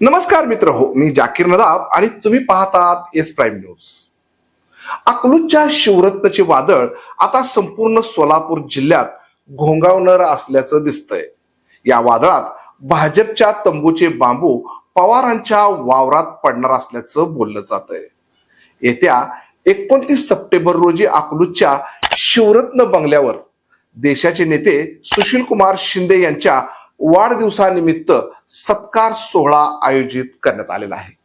नमस्कार मित्र हो मी जाकीर नदाब आणि तुम्ही पाहतात एस प्राईम न्यूज अकलूजच्या शिवरत्नचे वादळ आता संपूर्ण सोलापूर जिल्ह्यात घोंगावणार असल्याचं दिसतंय. या वादळात भाजपच्या तंबूचे बांबू पवारांच्या वावरात पडणार असल्याचं बोललं जात आहे येत्या एकोणतीस सप्टेंबर रोजी अकलूजच्या शिवरत्न बंगल्यावर देशाचे नेते सुशील कुमार शिंदे यांच्या वाढदिवसानिमित्त सत्कार सोहळा आयोजित करण्यात आलेला आहे.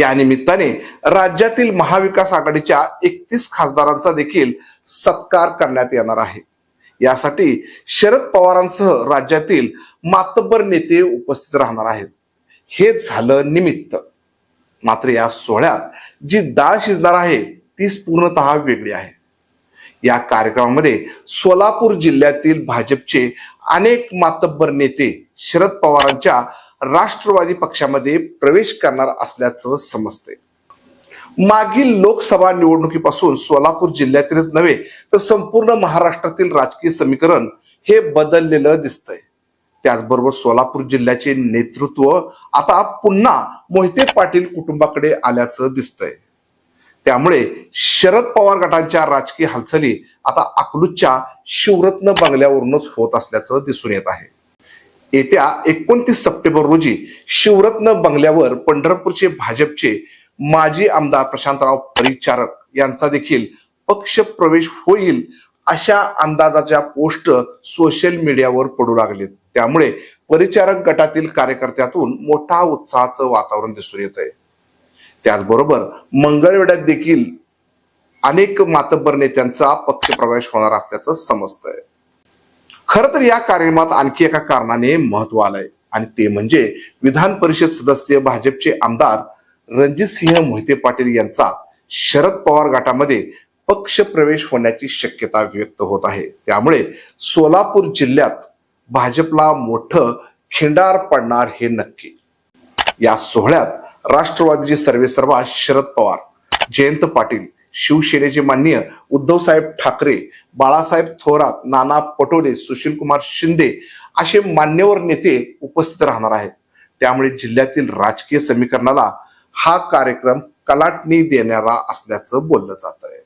या निमित्ताने राज्यातील महाविकास आघाडीच्या एकतीस खासदारांचा देखील सत्कार करण्यात येणार आहे. यासाठी शरद पवारांसह राज्यातील मातब्बर नेते उपस्थित राहणार आहेत. हे झालं निमित्त. मात्र या सोहळ्यात जी डाळ शिजणार आहे तीच पूर्णतः वेगळी आहे. या कार्यक्रमामध्ये सोलापूर जिल्ह्यातील भाजपचे अनेक मातब्बर नेते शरद पवारांच्या राष्ट्रवादी पक्षामध्ये प्रवेश करणार असल्याचं समजते मागील लोकसभा निवडणुकीपासून सोलापूर जिल्ह्यातीलच नव्हे तर संपूर्ण महाराष्ट्रातील राजकीय समीकरण हे बदललेलं दिसतंय. त्याचबरोबर सोलापूर जिल्ह्याचे नेतृत्व आता पुन्हा मोहिते पाटील कुटुंबाकडे आल्याचं दिसतंय. त्यामुळे शरद पवार गटांच्या राजकीय हालचाली आता अकलूजच्या शिवरत्न बंगल्यावरूनच होत असल्याचं दिसून येत आहे. येत्या एकोणतीस सप्टेंबर रोजी शिवरत्न बंगल्यावर पंढरपूरचे भाजपचे माजी आमदार प्रशांतराव परिचारक यांचा देखील पक्ष प्रवेश होईल अशा अंदाजाच्या पोस्ट सोशल मीडियावर पडू लागलेत. त्यामुळे परिचारक गटातील कार्यकर्त्यातून मोठा उत्साहाचं वातावरण दिसून येत आहे त्याचबरोबर मंगळवेढ्यात देखील अनेक मातब्बर नेत्यांचा पक्ष प्रवेश होणार असल्याचं समजतंय. खर तर या कार्यक्रमात आणखी एका कारणाने महत्त्व आलंय आणि ते म्हणजे विधान परिषद सदस्य भाजपचे आमदार रणजित सिंह मोहिते पाटील यांचा शरद पवार गटामध्ये पक्ष प्रवेश होण्याची शक्यता व्यक्त होत आहे. त्यामुळे सोलापूर जिल्ह्यात भाजपला मोठं खिंडार पडणार हे नक्की. या सोहळ्यात राष्ट्रवादीचे सर्वेसर्वा शरद पवार जयंत पाटील शिवसेनेचे माननीय उद्धवसाहेब ठाकरे बाळासाहेब थोरात नाना पटोले सुशीलकुमार शिंदे असे मान्यवर नेते उपस्थित राहणार आहेत. त्यामुळे जिल्ह्यातील राजकीय समीकरणाला हा कार्यक्रम कलाटणी देणारा असल्याचं बोललं जात आहे